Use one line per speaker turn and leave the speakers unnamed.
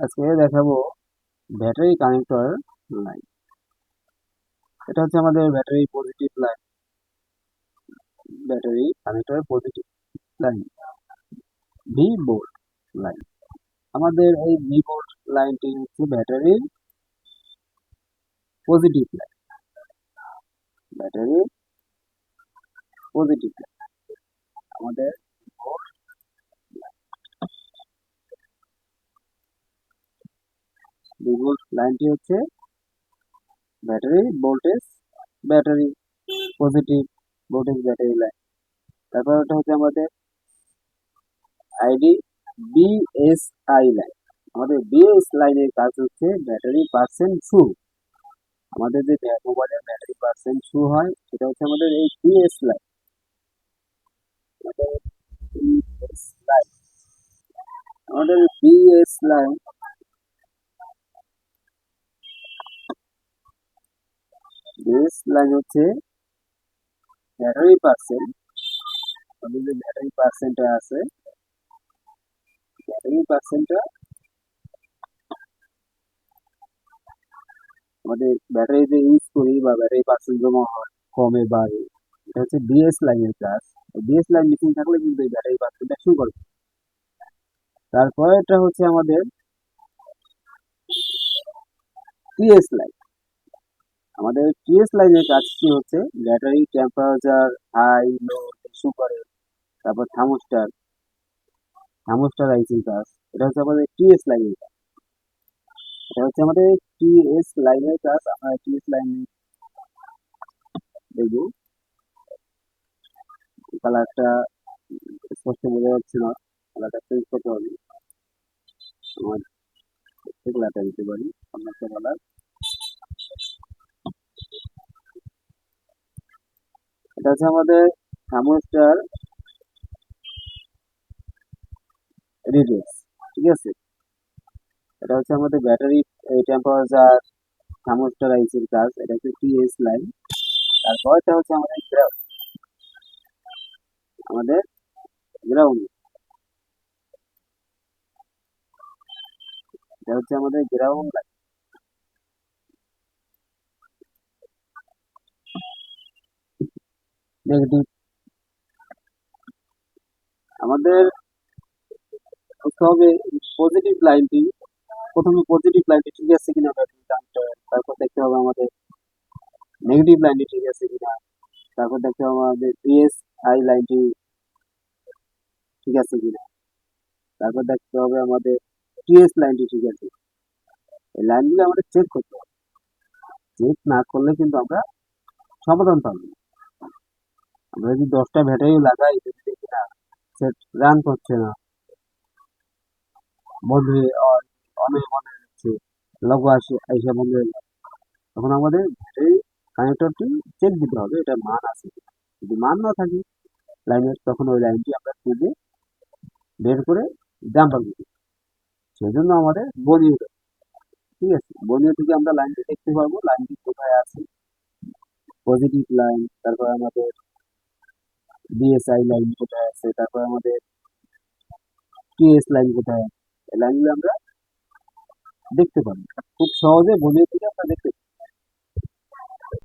আজকে দেখাবো battery connector line এটা হচ্ছে আমাদের battery positive line battery connector positive line V board line আমাদের এই ভি বোর্ড লাইনটি হচ্ছে battery positive line battery positive line আমাদের ভোল্ট লাইনটি হচ্ছে battery voltage battery positive voltage battery line তারপর এটা হচ্ছে আমাদের আইডি বিএসআই লাইন আমাদের বিএস লাইনের কাজ হচ্ছে ব্যাটারি পার্সেন্ট শু আমাদের যে মোবাইলের ব্যাটারি পার্সেন্ট শু হয়, সেটা হচ্ছে আমাদের এই বিএস লাইন আমাদের বিএস লাইন আমাদের বিএস লাইন বেস লাইন হচ্ছে ব্যাটারি পার্সেন্ট আমাদের যে ব্যাটারি পার্সেন্টটা আছে। ব্যাটারি পার্সেন্টটা আমাদের ব্যাটারি যে ইউজ করি বা ব্যাটারি পার্সেন্ট জমা হয়, কমে বাড়ে এটা হচ্ছে বিএস লাইনের কাজ বিএস লাইন মেশিন থাকলে কিন্তু এই ব্যাটারি পার্সেন্টটা শুরু করবে তারপরেটা হচ্ছে আমাদের টিএস লাইন আমাদের টিএস লাইনের কাজ কি হচ্ছে? ব্যাটারি টেম্পারেচার হাই লো করে তারপর থার্মোস্টার থার্মোস্টার আইসির কাজ এটা হচ্ছে আমাদের টিএস লাইনের কাজ। এটা হচ্ছে আমাদের টিএস লাইনের কাজ, আমরা টিএস লাইন দেখব। কালারটা স্পষ্ট বোঝা যাচ্ছে না কালারটা চেঞ্জ করতে হবে। আমার কালারটা দিতে পারি একটা কালার এটা হচ্ছে আমাদের থার্মোস্টার রিডিউস ঠিক আছে? এটা হচ্ছে আমাদের ব্যাটারি টেম্পারেচার থার্মোস্টার আইসির কাজ, এটা হচ্ছে টিএস লাইন তারপর এটা হচ্ছে আমাদের গ্রাউন্ড আমাদের গ্রাউন্ড এটা হচ্ছে আমাদের গ্রাউন্ড লাইন আমাদের পজিটিভ লাইনটি প্রথমে পজিটিভ লাইনটি ঠিক আছে কিনা, তারপর দেখতে হবে আমাদের নেগেটিভ লাইনটি ঠিক আছে কিনা। তারপর দেখতে হবে আমাদের লাইনটি ঠিক আছে কিনা। তারপর দেখতে হবে আমাদের টিএস লাইনটি ঠিক আছে এই লাইনগুলো আমাদের চেক করতে হবে। চেক না করলে কিন্তু আমরা সমাধান পাবো না। আমরা যদি দশটা ব্যাটারি লাগাই দেখি না সেট রান করছে না। বন্ধ হয়ে অনেক অনেক হচ্ছে। লগো আসে এসে বন্ধ হয়ে তখন আমাদের ব্যাটারি কানেক্টরটি চেক দিতে হবে, এটা মান আছে যদি মান না থাকে লাইনের তখন ওই লাইনটি আমরা খুঁজে বের করে জাম্পার দিতে সেই জন্য আমাদের বনিয়ে ঠিক আছে বনিয়ে থেকে আমরা লাইনটি দেখতে পারব লাইনটি কোথায় আছে। পজিটিভ লাইন তারপর আমাদের বিএসআই লাইন কোথায় আছে? তারপর আমাদের কেএস লাইন কোথায় লাইনগুলো আমরা দেখতে পারি। খুব সহজে বলে থেকে আমরা দেখতে